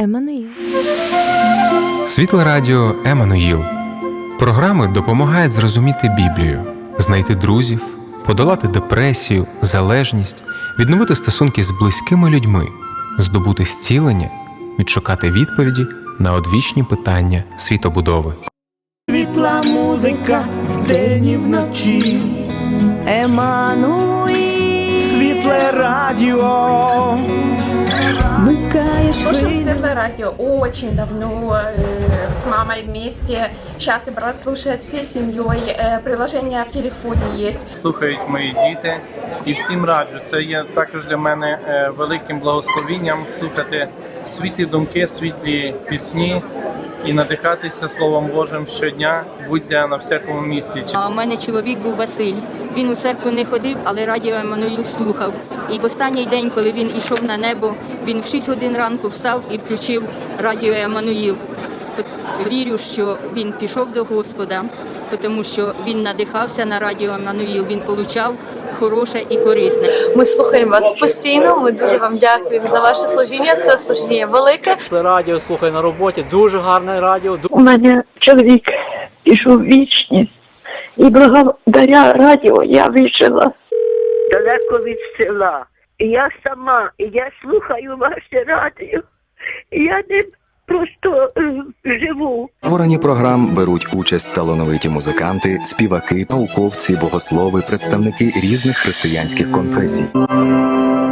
Еммануїл. Світле радіо Еммануїл. Програми допомагають зрозуміти Біблію, знайти друзів, подолати депресію, залежність, відновити стосунки з близькими людьми, здобути зцілення, відшукати відповіді на одвічні питання світобудови. Світла музика вдень і вночі, Еммануїл. світле радіо, Слушаем. Светлое радио очень давно э, с мамой вместе. Сейчас и брат слушает всей семьей. Э, приложение в телефоне есть. слухають мої діти, і всім раджу. Це є також для мене е, великим благословінням слухати світлі думки, світлі пісні і надихатися Словом Божим щодня, будь-де на всякому місці. А у мене чоловік був Василь. Він у церкву не ходив, але радіо Еммануїл слухав. І в останній день, коли він ішов на небо, він в 6 годин ранку встав і включив радіо Еммануїл. Вірю, що він пішов до Господа, тому що він надихався на радіо Еммануїл. Він получав хороше і корисне. Ми слухаємо вас постійно. Ми дуже вам дякуємо за ваше служіння. Це служіння велике. Це радіо слухай на роботі. Дуже гарне радіо. У мене чоловік пішов вічність, і благодаря радіо я вижила. Далеко від села. І я сама, і я слухаю ваше радіо. І я не просто е, живу. В програм беруть участь талановиті музиканти, співаки, науковці, богослови, представники різних християнських конфесій.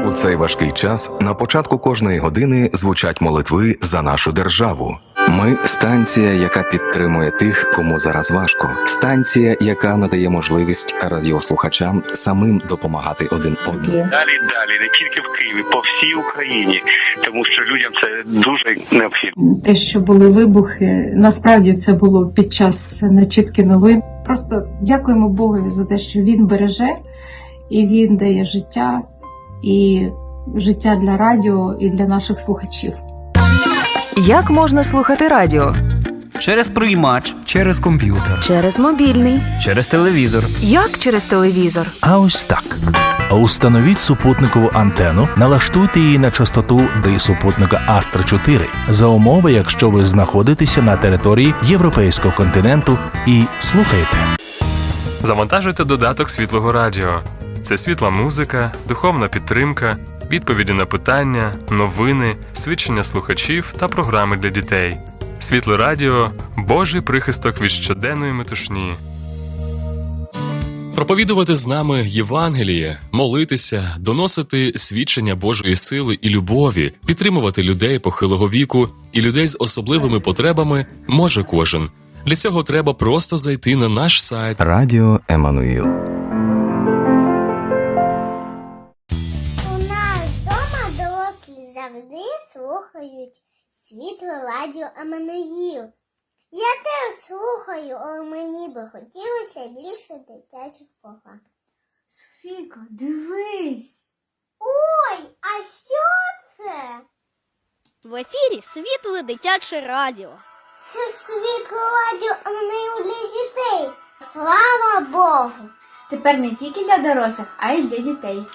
У цей важкий час на початку кожної години звучать молитви за нашу державу. Ми станція, яка підтримує тих, кому зараз важко. Станція, яка надає можливість радіослухачам самим допомагати один одному. далі, далі, не тільки в Києві, по всій Україні, тому що людям це дуже необхідно. те, що були вибухи, насправді це було під час начітки новин. Просто дякуємо Богові за те, що він береже і він дає життя і життя для радіо і для наших слухачів. Як можна слухати радіо? через приймач, Через комп'ютер. Через мобільний. через телевізор. Як через телевізор? А ось так. Установіть супутникову антенну, налаштуйте її на частоту ди супутника Астра 4 за умови, якщо ви знаходитеся на території європейського континенту і слухаєте. Завантажуйте додаток світлого радіо. Це світла музика, духовна підтримка, відповіді на питання, новини, свідчення слухачів та програми для дітей. Світле радіо Божий прихисток від щоденної метушні. Проповідувати з нами Євангеліє, молитися, доносити свідчення Божої сили і любові, підтримувати людей похилого віку і людей з особливими потребами може кожен. Для цього треба просто зайти на наш сайт Радіо Еммануїл. Слухають світло радіо Амануїл. Я теж слухаю, але мені би хотілося більше дитячих програм. Софійка, дивись. Ой, а що це? В ефірі світле дитяче радіо. Це ж світло радіо Амануїл для дітей. Слава Богу! Тепер не тільки для дорослих, а й для дітей.